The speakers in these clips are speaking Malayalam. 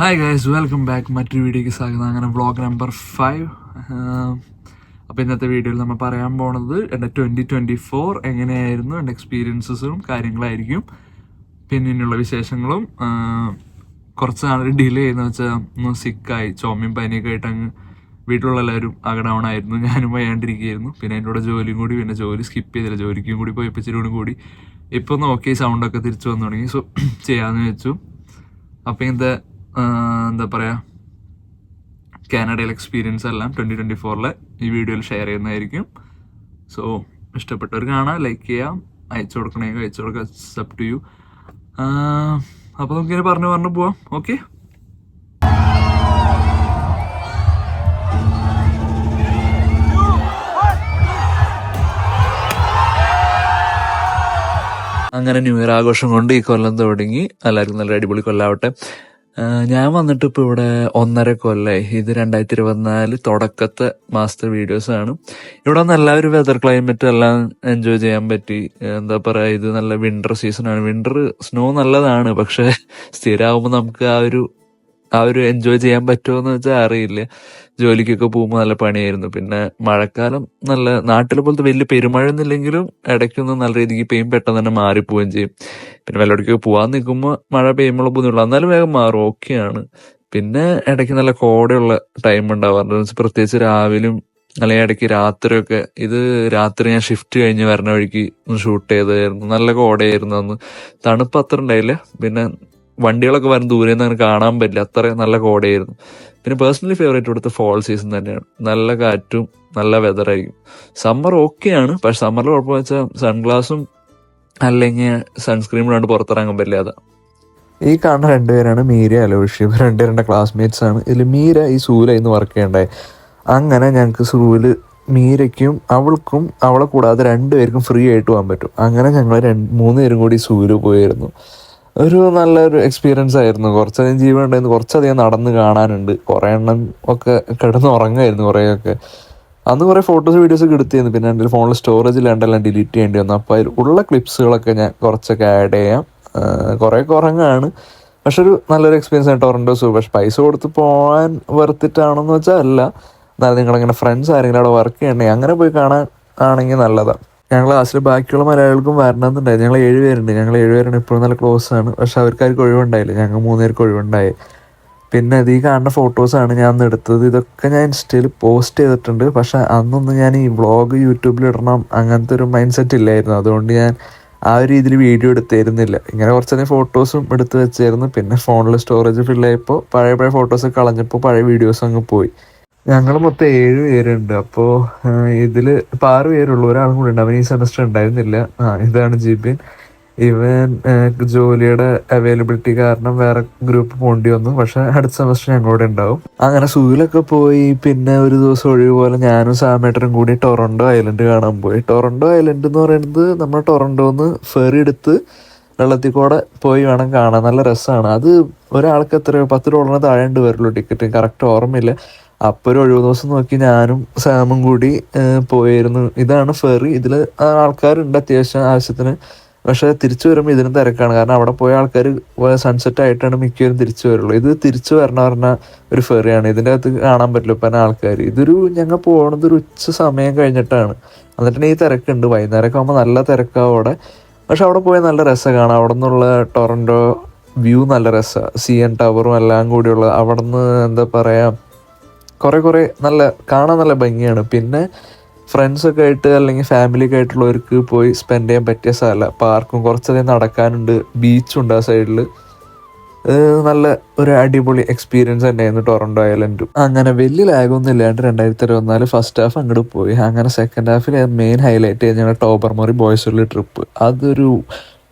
ഹായ് ഗൈസ് വെൽക്കം ബാക്ക് മറ്റൊരു വീഡിയോയ്ക്ക് സ്വാഗതം. അങ്ങനെ വ്ളോഗ് നമ്പർ ഫൈവ് അപ്പോൾ ഇന്നത്തെ വീഡിയോയിൽ നമ്മൾ പറയാൻ പോണത് എന്റെ ട്വന്റി ട്വന്റി ഫോർ എങ്ങനെയായിരുന്നു എന്റെ എക്സ്പീരിയൻസസും കാര്യങ്ങളായിരിക്കും പിന്നെ ഇനിയുള്ള വിശേഷങ്ങളും. കുറച്ച് നാൾ ഡിലേ എന്ന് വെച്ചാൽ ഒന്ന് സിക്കായി ചുമയും പനിയൊക്കെ ആയിട്ട് അങ്ങ് വീട്ടിലുള്ള എല്ലാവരും ഡൗൺ ആയിരുന്നു. ഞാനും വയ്യാണ്ടിരിക്കുകയായിരുന്നു. പിന്നെ എന്റെ കൂടെ ജോലിയും കൂടി പിന്നെ ജോലി സ്കിപ്പ് ചെയ്തില്ല. ജോലിക്കും കൂടി പോയി ഇപ്പച്ചിരി കൂടി. ഇപ്പോൾ ഒന്ന് ഓക്കെ സൗണ്ടൊക്കെ തിരിച്ചു വന്നു തുടങ്ങി. സോ ചെയ്യാമെന്ന് വെച്ചു അപ്പോൾ ഇങ്ങനത്തെ എന്താ പറയുക കാനഡയിലെ എക്സ്പീരിയൻസ് എല്ലാം ട്വന്റി ട്വന്റി ഫോറിലെ ഈ വീഡിയോയിൽ ഷെയർ ചെയ്യുന്നതായിരിക്കും. സോ ഇഷ്ടപ്പെട്ടവർ കാണാം ലൈക്ക് ചെയ്യാം അയച്ചു കൊടുക്കണമെങ്കിൽ അയച്ചു കൊടുക്കുക സബ് ടു യു അപ്പോൾ നമുക്കിങ്ങനെ പറഞ്ഞു പറഞ്ഞു പോവാം. ഓക്കെ അങ്ങനെ ന്യൂ ഇയർ ആഘോഷം കൊണ്ട് ഈ കൊല്ലം തുടങ്ങി. എല്ലാവർക്കും നല്ല അടിപൊളി കൊല്ലാവട്ടെ. ഞാൻ വന്നിട്ട് ഇപ്പൊ ഇവിടെ ഒന്നര കൊല്ലായി ഇത് രണ്ടായിരത്തി ഇരുപത്തിനാല് തുടക്കത്തെ മാസത്തെ ആണ് ഇവിടെ വന്ന് എല്ലാവരും വെതർ ക്ലൈമറ്റ് എല്ലാം എൻജോയ് ചെയ്യാൻ പറ്റി. എന്താ പറയാ ഇത് നല്ല വിന്റർ സീസണാണ് ആണ്. വിന്റർ സ്നോ നല്ലതാണ് പക്ഷെ സ്ഥിരമാകുമ്പോൾ നമുക്ക് ആ ഒരു ആ ഒരു എൻജോയ് ചെയ്യാൻ പറ്റുമോ എന്ന് വെച്ചാൽ അറിയില്ല. ജോലിക്കൊക്കെ പോകുമ്പോൾ നല്ല പണിയായിരുന്നു. പിന്നെ മഴക്കാലം നല്ല നാട്ടിലെ പോലത്തെ വലിയ പെരുമഴ ഒന്നുമില്ലെങ്കിലും ഇടയ്ക്കൊന്നും നല്ല രീതിക്ക് പെയ്യും. പെട്ടെന്ന് തന്നെ മാറിപ്പോവുകയും ചെയ്യും. പിന്നെ വല്ലയിടയ്ക്കൊക്കെ പോകാൻ നിൽക്കുമ്പോൾ മഴ പെയ്യുമ്പോൾ ബുദ്ധിമുട്ടില്ല എന്നാലും വേഗം മാറും. ഓക്കെയാണ്. പിന്നെ ഇടയ്ക്ക് നല്ല കോടയുള്ള ടൈം ഉണ്ടാവാറുണ്ട് പ്രത്യേകിച്ച് രാവിലും അല്ലെങ്കിൽ ഇടയ്ക്ക് രാത്രിയൊക്കെ ഇത് രാത്രി ഞാൻ ഷിഫ്റ്റ് കഴിഞ്ഞ് വരണ വഴിക്ക് ഒന്ന് ഷൂട്ട് ചെയ്തായിരുന്നു. നല്ല കോടയായിരുന്നു അന്ന്. തണുപ്പ് അത്ര ഉണ്ടായില്ല. പിന്നെ വണ്ടികളൊക്കെ വരും ദൂരെ നിന്ന് അങ്ങനെ കാണാൻ പറ്റില്ല. അത്ര നല്ല കോടയായിരുന്നു. പിന്നെ പേഴ്സണലി ഫേവറേറ്റ് കൊടുത്ത ഫോൾ സീസൺ തന്നെയാണ്. നല്ല കാറ്റും നല്ല വെതറായിരിക്കും സമ്മർ ഓക്കെയാണ് പക്ഷെ സമ്മറിൽ കുഴപ്പമെന്ന് വെച്ചാൽ സൺഗ്ലാസും അല്ലെങ്കിൽ സൺസ്ക്രീം ഇടാണ്ട് പുറത്തിറങ്ങാൻ പറ്റില്ല അതാ. ഈ കാണുന്ന രണ്ടുപേരാണ് മീര അലോഷി. ഇവർ രണ്ടുപേരുടെ ക്ലാസ്മേറ്റ്സ് ആണ്. ഇതിൽ മീര ഈ സൂല ഇന്ന് വർക്ക് ചെയ്യണ്ടായി. അങ്ങനെ ഞങ്ങൾക്ക് സൂൽ മീരയ്ക്കും അവൾക്കും അവളെ കൂടാതെ രണ്ടുപേർക്കും ഫ്രീ ആയിട്ട് പോകാൻ പറ്റും. അങ്ങനെ ഞങ്ങൾ രണ്ട് മൂന്ന് പേരും കൂടി സൂൽ പോയിരുന്നു. ഒരു നല്ലൊരു എക്സ്പീരിയൻസ് ആയിരുന്നു. കുറച്ചധികം ജീവൻ ഉണ്ടായിരുന്നു കുറച്ചധികം നടന്ന് കാണാനുണ്ട്. കുറേ എണ്ണം ഒക്കെ കിടന്ന് ഉറങ്ങായിരുന്നു കുറേയൊക്കെ. അന്ന് കുറേ ഫോട്ടോസ് വീഡിയോസ് ഒക്കെ എടുത്തിരുന്നു. പിന്നെ എന്റെ ഫോണിൽ സ്റ്റോറേജ് ഇല്ലാണ്ടെല്ലാം ഡിലീറ്റ് ചെയ്യേണ്ടി വന്നു. അപ്പോൾ അതിൽ ഉള്ള ക്ലിപ്സുകളൊക്കെ ഞാൻ കുറച്ചൊക്കെ ആഡ് ചെയ്യാം. കുറേ കുറങ്ങാണ് പക്ഷെ ഒരു നല്ലൊരു എക്സ്പീരിയൻസ് ആണ് ടൊറന്റോ സൂ പക്ഷെ പൈസ കൊടുത്ത് പോകാൻ വെറുത്തിട്ടാണെന്ന് വെച്ചാൽ അല്ല. എന്നാലും നിങ്ങളിങ്ങനെ ഫ്രണ്ട്സ് ആരെങ്കിലും അവിടെ വർക്ക് ചെയ്യണേ അങ്ങനെ പോയി കാണാൻ ആണെങ്കിൽ നല്ലതാണ് ഞങ്ങൾ ക്ലാസ്സിൽ ബാക്കിയുള്ള മലയാളികൾക്കും വരണമെന്നുണ്ടായിരുന്നു ഞങ്ങൾ ഏഴ് പേരുണ്ട്. ഞങ്ങൾ ഏഴ് പേരാണ്. ഇപ്പോഴും നല്ല ക്ലോസ് ആണ്. പക്ഷെ അവർക്കാർക്ക് ഒഴിവുണ്ടായില്ല. ഞങ്ങൾ മൂന്ന് പേർക്ക് ഒഴിവുണ്ടായി. പിന്നെ അത് ഈ കാണുന്ന ഫോട്ടോസാണ് ഞാൻ അന്ന് എടുത്തത്. ഇതൊക്കെ ഞാൻ ഇൻസ്റ്റയിൽ പോസ്റ്റ് ചെയ്തിട്ടുണ്ട്. പക്ഷെ അന്നൊന്നും ഞാൻ ഈ വ്ളോഗ് യൂട്യൂബിൽ ഇടണം അങ്ങനത്തെ ഒരു മൈൻഡ് സെറ്റ് ഇല്ലായിരുന്നു. അതുകൊണ്ട് ഞാൻ ആ ഒരു രീതിയിൽ വീഡിയോ എടുത്തിരുന്നില്ല. ഇങ്ങനെ കുറച്ചധികം ഫോട്ടോസും എടുത്ത് വെച്ചായിരുന്നു. പിന്നെ ഫോണിൽ സ്റ്റോറേജ് ഫില്ലായപ്പോൾ പഴയ പഴയ ഫോട്ടോസ് കളഞ്ഞപ്പോൾ പഴയ വീഡിയോസ് അങ്ങ് പോയി. ഞങ്ങൾ മൊത്തം ഏഴ് പേരുണ്ട്. അപ്പോ ഇതിൽ ഇപ്പം ആറ് പേരുള്ളൂ. ഒരാളും കൂടി ഉണ്ട്. അവൻ ഈ സെമസ്റ്റർ ഉണ്ടായിരുന്നില്ല. ആ ഇതാണ് ജിബിൻ. ഇവൻ ജോലിയുടെ അവൈലബിലിറ്റി കാരണം വേറെ ഗ്രൂപ്പ് പോകേണ്ടി വന്നു. പക്ഷെ അടുത്ത സെമസ്റ്റർ ഞങ്ങളോട് ഉണ്ടാവും. അങ്ങനെ സൂയിലൊക്കെ പോയി. പിന്നെ ഒരു ദിവസം ഒഴിവ് പോലെ ഞാനും സാമേട്ടനും കൂടി ടൊറൻഡോ ഐലൻഡ് കാണാൻ പോയി. ടൊറൻഡോ ഐലൻഡ് എന്ന് പറയുന്നത് നമ്മൾ ടൊറൻഡോന്ന് ഫെറി എടുത്ത് വെള്ളത്തിൽ കൂടെ പോയി വേണം കാണാൻ. നല്ല രസമാണ് അത് ഒരാൾക്ക് എത്രയോ പത്ത് ഡോളറിന് താഴെ ഉണ്ട് വരുള്ളൂ ടിക്കറ്റ്. കറക്റ്റ് ഓർമ്മയില്ല. അപ്പോൾ ഒരു ഒഴിവ് ദിവസം നോക്കി ഞാനും സാമും കൂടി പോയിരുന്നു. ഇതാണ് ഫെറി. ഇതിൽ ആൾക്കാരുണ്ട് അത്യാവശ്യം ആവശ്യത്തിന്. പക്ഷെ തിരിച്ചു വരുമ്പോൾ ഇതിന് തിരക്കാണ്. കാരണം അവിടെ പോയ ആൾക്കാർ സൺസെറ്റ് ആയിട്ടാണ് മിക്കവരും തിരിച്ചു വരുള്ളൂ. ഇത് തിരിച്ചു വരണ പറഞ്ഞ ഒരു ഫെറിയാണ്. ഇതിന്റെ അകത്ത് കാണാൻ പറ്റില്ല ഇപ്പം ആൾക്കാർ ഇതൊരു ഞങ്ങൾ പോകണത് ഒരു ഉച്ച സമയം കഴിഞ്ഞിട്ടാണ്. എന്നിട്ട് ഈ തിരക്കുണ്ട്. വൈകുന്നേരമൊക്കെ ആകുമ്പോൾ നല്ല തിരക്കാവും അവിടെ. പക്ഷെ അവിടെ പോയാൽ നല്ല രസമാണ് കാണാം അവിടെ നിന്നുള്ള ടൊറന്റോ വ്യൂ നല്ല രസമാണ് സി എൻ ടവറും എല്ലാം കൂടിയുള്ള അവിടെ നിന്ന് എന്താ പറയുക കുറേ കുറേ നല്ല കാണാൻ നല്ല ഭംഗിയാണ്. പിന്നെ ഫ്രണ്ട്സൊക്കെ ആയിട്ട് അല്ലെങ്കിൽ ഫാമിലിയൊക്കെ ആയിട്ടുള്ളവർക്ക് പോയി സ്പെൻഡ് ചെയ്യാൻ പറ്റിയ സ്ഥലം പാർക്കും കുറച്ചധികം നടക്കാനുണ്ട് ബീച്ചുണ്ട് ആ സൈഡിൽ നല്ല ഒരു അടിപൊളി എക്സ്പീരിയൻസ് തന്നെയായിരുന്നു ടൊറൻഡോ ഐലൻഡും. അങ്ങനെ വലിയ ലാഗൊന്നും ഇല്ലാണ്ട് രണ്ടായിരത്തി ഇരുപത്തിനാല് ഫസ്റ്റ് ഹാഫ് അങ്ങോട്ട് പോയി. അങ്ങനെ സെക്കൻഡ് ഹാഫിൽ മെയിൻ ഹൈലൈറ്റ് ഞങ്ങൾ ടോബർമോറി ബോയ്സുള്ള ട്രിപ്പ് അതൊരു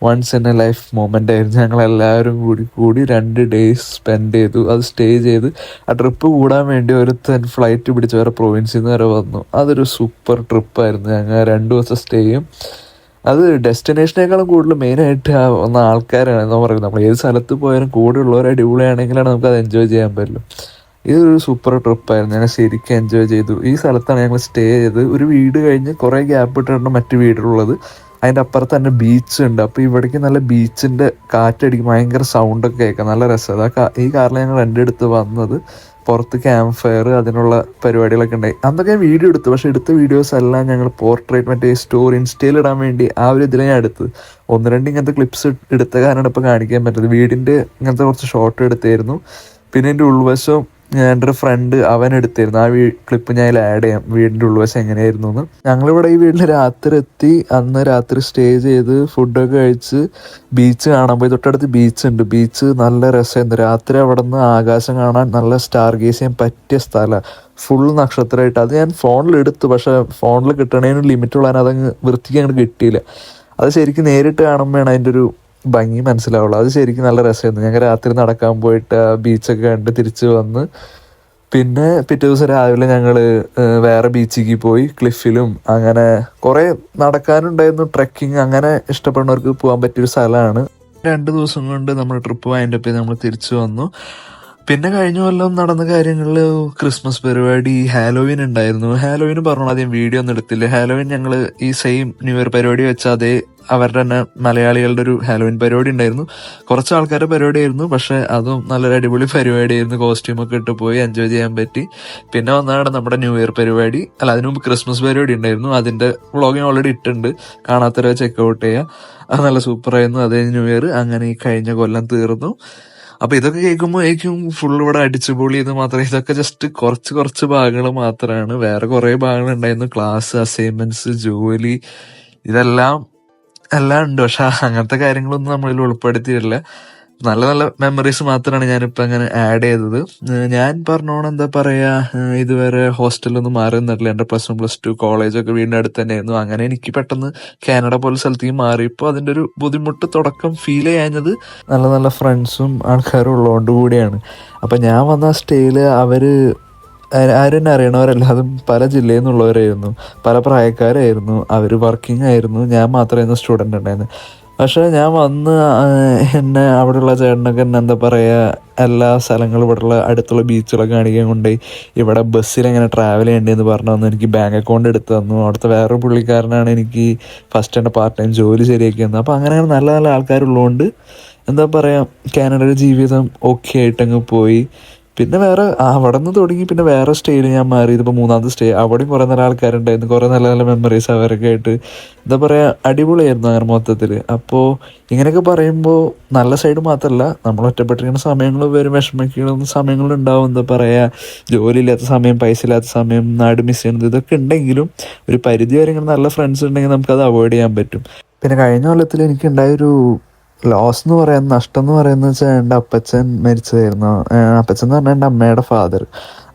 once in a life moment ആയിരുന്നു. ഞങ്ങൾ എല്ലാവരും കൂടി കൂടി രണ്ട് ഡേയ്സ് സ്പെൻഡ് ചെയ്തു. അത് സ്റ്റേ ചെയ്ത് ആ ട്രിപ്പ് കൂടാൻ വേണ്ടി ഒരുത്തൻ ഫ്ലൈറ്റ് പിടിച്ച് വേറെ പ്രൊവിൻസിൽ നിന്ന് വരെ വന്നു. അതൊരു സൂപ്പർ ട്രിപ്പായിരുന്നു ഞങ്ങൾ രണ്ട് ദിവസം സ്റ്റേയും അത് ഡെസ്റ്റിനേഷനേക്കാളും കൂടുതൽ മെയിനായിട്ട് വന്ന ആൾക്കാരാണ്. എന്ന് പറയുന്നത് നമ്മൾ ഏത് സ്ഥലത്ത് പോയാലും കൂടെ ഉള്ളവർ അടിപൊളിയാണെങ്കിലാണ് നമുക്ക് അത് എൻജോയ് ചെയ്യാൻ പറ്റുള്ളൂ. ഇതൊരു സൂപ്പർ ട്രിപ്പായിരുന്നു ഞങ്ങൾ ശരിക്കും എൻജോയ് ചെയ്തു. ഈ സ്ഥലത്താണ് ഞങ്ങൾ സ്റ്റേ ചെയ്തത്. ഒരു വീട് കഴിഞ്ഞ് കുറേ ഗ്യാപ്പ് ഇട്ടിട്ടാണ് മറ്റു വീടുള്ളത് അതിന്റെ അപ്പുറത്ത് തന്നെ ബീച്ച് ഉണ്ട്. അപ്പോൾ ഇവിടേക്ക് നല്ല ബീച്ചിന്റെ കാറ്റടിക്കും. ഭയങ്കര സൗണ്ടൊക്കെ കേൾക്കാം. നല്ല രസം. കാ- ഈ കാറിൽ ഞങ്ങൾ എന്റെ അടുത്ത് വന്നത്. പുറത്ത് ക്യാമ്പ് ഫയർ അതിനുള്ള പരിപാടികളൊക്കെ ഉണ്ടായി. അന്നൊക്കെ ഞാൻ വീഡിയോ എടുത്തു. പക്ഷേ എടുത്ത വീഡിയോസ് എല്ലാം ഞങ്ങൾ പോർട്രേറ്റ് മറ്റേ സ്റ്റോറി ഇൻസ്റ്റയിൽ ഇടാൻ വേണ്ടി ആ ഒരു ഇതിലെ ഞാൻ എടുത്തത്. ഒന്ന് രണ്ട് ഇങ്ങനത്തെ ക്ലിപ്സ് എടുത്ത കാരണം ഇപ്പോൾ കാണിക്കാൻ പറ്റുന്നത്. വീടിന്റെ ഇങ്ങനത്തെ കുറച്ച് ഷോട്ട് എടുത്തായിരുന്നു. പിന്നെ എന്റെ ഉൾവശം എന്റെ ഒരു ഫ്രണ്ട് അവൻ എടുത്തിരുന്നു. ആ വീ ക്ലിപ്പ് ഞാൻ ആഡ് ചെയ്യാം. വീടിന്റെ ഉൾവശം എങ്ങനെയായിരുന്നു എന്ന് ഞങ്ങളിവിടെ ഈ വീട്ടിൽ രാത്രി എത്തി അന്ന് രാത്രി സ്റ്റേ ചെയ്ത് ഫുഡൊക്കെ കഴിച്ച് ബീച്ച് കാണാൻ പോയി. തൊട്ടടുത്ത് ബീച്ച് ഉണ്ട്. ബീച്ച് നല്ല രസമായിരുന്നു. രാത്രി അവിടെ നിന്ന് ആകാശം കാണാൻ നല്ല സ്റ്റാർ ഗേസ് ചെയ്യാൻ പറ്റിയ സ്ഥലമാണ് ഫുൾ നക്ഷത്രമായിട്ട്. അത് ഞാൻ ഫോണിൽ എടുത്തു. പക്ഷേ ഫോണിൽ കിട്ടണേനും ലിമിറ്റ് ഉള്ളതിന് അതങ്ങ് വൃത്തിക്ക് അങ്ങോട്ട് കിട്ടിയില്ല. അത് ശരിക്കും നേരിട്ട് കാണുമ്പോഴാണ് അതിന്റെ ഒരു ഭംഗി മനസ്സിലാവുള്ളൂ. അത് ശരിക്കും നല്ല രസമായിരുന്നു. ഞങ്ങൾ രാത്രി നടക്കാൻ പോയിട്ട് ബീച്ചൊക്കെ കണ്ട് തിരിച്ച് വന്ന് പിന്നെ പിറ്റേ ദിവസം രാവിലെ ഞങ്ങൾ വേറെ ബീച്ചിലേക്ക് പോയി ക്ലിഫിലും അങ്ങനെ കുറേ നടക്കാനുണ്ടായിരുന്നു. ട്രെക്കിങ് അങ്ങനെ ഇഷ്ടപ്പെടുന്നവർക്ക് പോകാൻ പറ്റിയൊരു സ്ഥലമാണ്. രണ്ട് ദിവസം കൊണ്ട് നമ്മൾ ട്രിപ്പ് വൈൻഡപ്പ് ചെയ്ത് നമ്മൾ തിരിച്ചു വന്നു. പിന്നെ കഴിഞ്ഞ കൊല്ലം നടന്ന കാര്യങ്ങളിൽ ക്രിസ്മസ് പരിപാടി ഹാലോവിൻ ഉണ്ടായിരുന്നു. ഹാലോവിൻ പറഞ്ഞു ആദ്യം വീഡിയോ ഒന്നും എടുത്തില്ല. ഹാലോവിൻ ഞങ്ങൾ ഈ സെയിം ന്യൂ ഇയർ പരിപാടി വെച്ച അതേ അവരുടെ തന്നെ മലയാളികളുടെ ഒരു ഹാലോവിൻ പരിപാടി ഉണ്ടായിരുന്നു. കുറച്ച് ആൾക്കാരുടെ പരിപാടി ആയിരുന്നു പക്ഷെ അതും നല്ലൊരു അടിപൊളി പരിപാടിയായിരുന്നു കോസ്റ്റ്യൂം ഒക്കെ ഇട്ട് പോയി എൻജോയ് ചെയ്യാൻ പറ്റി. പിന്നെ വന്നതാണ് നമ്മുടെ ന്യൂ ഇയർ പരിപാടി. അല്ല അതിനു മുമ്പ് ക്രിസ്മസ് പരിപാടി ഉണ്ടായിരുന്നു. അതിന്റെ വ്ളോഗിങ് ഓൾറെഡി ഇട്ടുണ്ട് കാണാത്തവരെ ചെക്കൗട്ട് ചെയ്യുക അത് നല്ല സൂപ്പറായിരുന്നു അതേ ന്യൂ ഇയർ അങ്ങനെ ഈ കഴിഞ്ഞ കൊല്ലം തീർന്നു. അപ്പൊ ഇതൊക്കെ കേൾക്കുമ്പോൾ എനിക്കും ഫുൾ ഇവിടെ അടിച്ചുപൊളി ഇത് മാത്രമേ ഇതൊക്കെ ജസ്റ്റ് കുറച്ച് കുറച്ച് ഭാഗങ്ങൾ മാത്രമാണ് വേറെ കുറെ ഭാഗങ്ങൾ ഉണ്ടായിരുന്നു. ക്ലാസ് അസൈൻമെന്റ്സ് ജോലി ഇതെല്ലാം എല്ലാം ഉണ്ട്. പക്ഷെ അങ്ങനത്തെ കാര്യങ്ങളൊന്നും നമ്മളിൽ ഉൾപ്പെടുത്തിയിട്ടില്ല. നല്ല നല്ല മെമ്മറീസ് മാത്രമാണ് ഞാനിപ്പോൾ അങ്ങനെ ആഡ് ചെയ്തത്. ഞാൻ പറഞ്ഞോണം എന്താ പറയാ ഇതുവരെ ഹോസ്റ്റലൊന്നും മാറി നിന്നിട്ടില്ല. എന്റെ പ്ലസ് വൺ പ്ലസ് ടു കോളേജൊക്കെ വീടിന്റെ അടുത്ത് തന്നെയായിരുന്നു. അങ്ങനെ എനിക്ക് പെട്ടെന്ന് കാനഡ പോലെ സ്ഥലത്തേക്ക് മാറിയപ്പോൾ അതിന്റെ ഒരു ബുദ്ധിമുട്ട് തുടക്കം ഫീൽ ചെയ്യാഞ്ഞത് നല്ല നല്ല ഫ്രണ്ട്സും ആൾക്കാരും ഉള്ളതുകൊണ്ട് കൂടിയാണ്. അപ്പം ഞാൻ വന്ന സ്റ്റേയിൽ അവർ ആരും അറിയണവരല്ലാതും പല ജില്ലയിൽ നിന്നുള്ളവരായിരുന്നു. പല പ്രായക്കാരായിരുന്നു. അവർ വർക്കിംഗ് ആയിരുന്നു. ഞാൻ മാത്രമായിരുന്നു സ്റ്റുഡന്റ് ഉണ്ടായിരുന്നത് പക്ഷേ ഞാൻ വന്ന് എന്നെ അവിടെയുള്ള ചേട്ടനൊക്കെ എന്നെ എന്താ പറയുക എല്ലാ സ്ഥലങ്ങളും ഇവിടെയുള്ള അടുത്തുള്ള ബീച്ചുകളൊക്കെ കാണിക്കാൻ കൊണ്ട് ഇവിടെ ബസ്സിൽ എങ്ങനെ ട്രാവൽ ചെയ്യേണ്ടതെന്ന് പറഞ്ഞു തന്നു എനിക്ക് ബാങ്ക് അക്കൗണ്ട് എടുത്ത് തന്നു. അവിടുത്തെ വേറൊരു പുള്ളിക്കാരനാണ് എനിക്ക് ഫസ്റ്റ് എന്റെ പാർട്ട് ടൈം ജോലി ശരിയാക്കി തന്നത്. അപ്പോൾ അങ്ങനെ നല്ല നല്ല ആൾക്കാരുള്ളതുകൊണ്ട് എന്താ പറയുക കാനഡയുടെ ജീവിതം ഓക്കെ ആയിട്ടങ്ങ് പോയി. പിന്നെ വേറെ അവിടെ നിന്ന് തുടങ്ങി പിന്നെ വേറെ സ്റ്റേയിൽ ഞാൻ മാറി. ഇതിപ്പോൾ മൂന്നാമത്തെ സ്റ്റേ അവിടെയും കുറേ നല്ല ആൾക്കാരുണ്ടായിരുന്നു കുറേ നല്ല നല്ല മെമ്മറീസ് അവരൊക്കെ ആയിട്ട്. എന്താ പറയുക അടിപൊളിയായിരുന്നു അങ്ങനെ മൊത്തത്തിൽ അപ്പോൾ ഇങ്ങനെയൊക്കെ പറയുമ്പോൾ നല്ല സൈഡ് മാത്രമല്ല നമ്മൾ ഒറ്റപ്പെട്ടിരിക്കുന്ന സമയങ്ങൾ വരും വിഷമിക്കുന്ന സമയങ്ങളുണ്ടാവും എന്താ പറയുക ജോലി ഇല്ലാത്ത സമയം പൈസ ഇല്ലാത്ത സമയം നാട് മിസ് ചെയ്യുന്നത് ഇതൊക്കെ ഉണ്ടെങ്കിലും ഒരു പരിധി വരെ ഇങ്ങനെ നല്ല ഫ്രണ്ട്സ് ഉണ്ടെങ്കിൽ നമുക്കത് അവോയ്ഡ് ചെയ്യാൻ പറ്റും. പിന്നെ കഴിഞ്ഞ കൊല്ലത്തിൽ എനിക്കുണ്ടായൊരു ലോസ് എന്ന് പറയുന്ന നഷ്ടം എന്ന് പറയുന്നത് വെച്ചാൽ എന്റെ അപ്പച്ചൻ മരിച്ചതായിരുന്നു. അപ്പച്ചൻ എന്ന് പറഞ്ഞാൽ എന്റെ അമ്മയുടെ ഫാദർ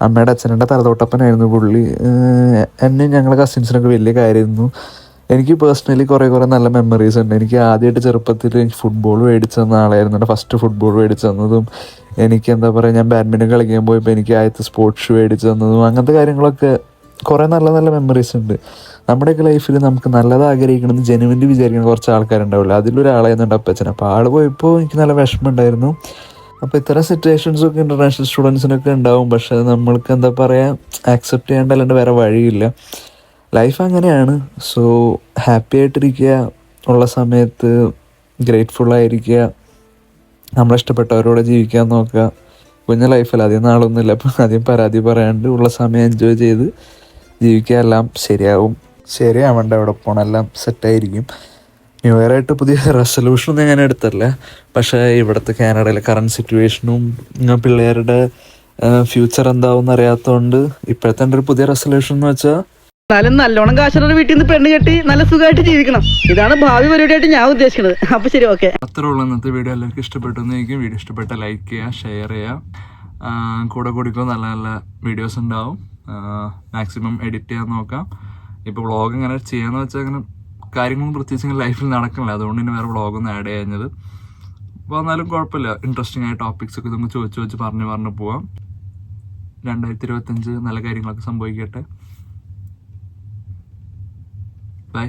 അമ്മയുടെ അച്ഛനെ തലതോട്ടപ്പനായിരുന്നു പുള്ളി. എന്നെ ഞങ്ങളുടെ കസിൻസിനൊക്കെ വലിയ കാര്യമായിരുന്നു. എനിക്ക് പേഴ്സണലി കുറേ കുറേ നല്ല മെമ്മറീസ് ഉണ്ട്. എനിക്ക് ആദ്യമായിട്ട് ചെറുപ്പത്തിൽ എനിക്ക് ഫുട്ബോൾ മേടിച്ചു തന്ന ആളായിരുന്നു. എന്റെ ഫസ്റ്റ് ഫുട്ബോൾ മേടിച്ചു തന്നതും എനിക്ക് എന്താ പറയുക ഞാൻ ബാഡ്മിന്റൺ കളിക്കാൻ പോയപ്പോൾ എനിക്ക് ആദ്യത്തെ സ്പോർട്സ് മേടിച്ചു തന്നതും അങ്ങനത്തെ കാര്യങ്ങളൊക്കെ കുറേ നല്ല നല്ല മെമ്മറീസ് ഉണ്ട്. നമ്മുടെയൊക്കെ ലൈഫിൽ നമുക്ക് നല്ലത് ആഗ്രഹിക്കണമെന്ന് ജനുവിന്റെ വിചാരിക്കുന്ന കുറച്ച് ആൾക്കാരുണ്ടാവില്ല അതിലൊരാളായിരുന്നു എന്റെ അപ്പച്ചൻ അപ്പോൾ ആൾ പോയപ്പോൾ എനിക്ക് നല്ല വിഷമം ഉണ്ടായിരുന്നു അപ്പോൾ ഇത്തരം സിറ്റുവേഷൻസ് ഒക്കെ ഇന്റർനാഷണൽ സ്റ്റുഡൻസിനൊക്കെ ഉണ്ടാവും. പക്ഷേ നമ്മൾക്ക് എന്താ പറയുക ആക്സെപ്റ്റ് ചെയ്യേണ്ട അല്ലാണ്ട് വേറെ വഴിയില്ല. ലൈഫ് അങ്ങനെയാണ്. സോ ഹാപ്പി ആയിട്ടിരിക്കുക ഉള്ള സമയത്ത് ഗ്രേറ്റ്ഫുൾ ആയിരിക്കുക നമ്മളിഷ്ടപ്പെട്ടവരോട് ജീവിക്കാൻ നോക്കുക. കുഞ്ഞ ലൈഫിൽ അധികം നാളൊന്നുമില്ല. അപ്പം ആദ്യം പരാതി പറയാണ്ട് ഉള്ള സമയം എൻജോയ് ചെയ്ത് ജീവിക്കുക. എല്ലാം ശരിയാവും. ശരിയാവണ്ട അവിടെ പോകണം എല്ലാം സെറ്റായിരിക്കും ന്യൂ ഇയർ ആയിട്ട് പുതിയ റെസൊല്യൂഷനൊന്നും ഞാൻ എടുത്തല്ല പക്ഷേ ഇവിടുത്തെ കാനഡയിലെ കറണ്ട് സിറ്റുവേഷനും പിള്ളേരുടെ ഫ്യൂച്ചർ എന്താവും അറിയാത്തതുകൊണ്ട് ഇപ്പോഴത്തെ എന്റെ ഒരു പുതിയ റെസൊല്യൂഷൻ എന്ന് വെച്ചാൽ എന്നാലും നല്ലോണം കാശുള്ള വീട്ടിൽ നിന്ന് പെണ്ണ് കെട്ടി നല്ല സുഖമായിട്ട് ജീവിക്കണം. ഇതാണ് ഭാവി പരിപാടിയായിട്ട് ഞാൻ ഉദ്ദേശിക്കുന്നത്. അപ്പൊ ശരി ഓക്കെ അത്രേ ഉള്ളൂ ഇന്നത്തെ വീഡിയോ എല്ലാവർക്കും ഇഷ്ടപ്പെട്ടു എന്നായിരിക്കും വീഡിയോ ഇഷ്ടപ്പെട്ട ലൈക്ക് ചെയ്യുക ഷെയർ ചെയ്യുക. കൂടെ കൂടിക്കോ നല്ല നല്ല വീഡിയോസ് ഉണ്ടാവും. മാക്സിമം എഡിറ്റ് ചെയ്യാൻ നോക്കാം. ഇപ്പോൾ വ്ളോഗ് ഇങ്ങനെ ചെയ്യാന്ന് വെച്ചാൽ അങ്ങനെ കാര്യങ്ങളൊന്നും പ്രത്യേകിച്ച് ഇങ്ങനെ ലൈഫിൽ നടക്കണില്ല. അതുകൊണ്ട് ഇനി വേറെ വ്ളോഗൊന്നും ആഡ് ചെയ്യുന്നത് അപ്പോൾ എന്നാലും കുഴപ്പമില്ല. ഇൻട്രസ്റ്റിംഗ് ആയ ടോപ്പിക്സ് ഒക്കെ നമുക്ക് ചോദിച്ചു ചോദിച്ച് പറഞ്ഞ് പറഞ്ഞ് പോവാം. രണ്ടായിരത്തി ഇരുപത്തഞ്ച് നല്ല കാര്യങ്ങളൊക്കെ സംഭവിക്കട്ടെ. ബൈ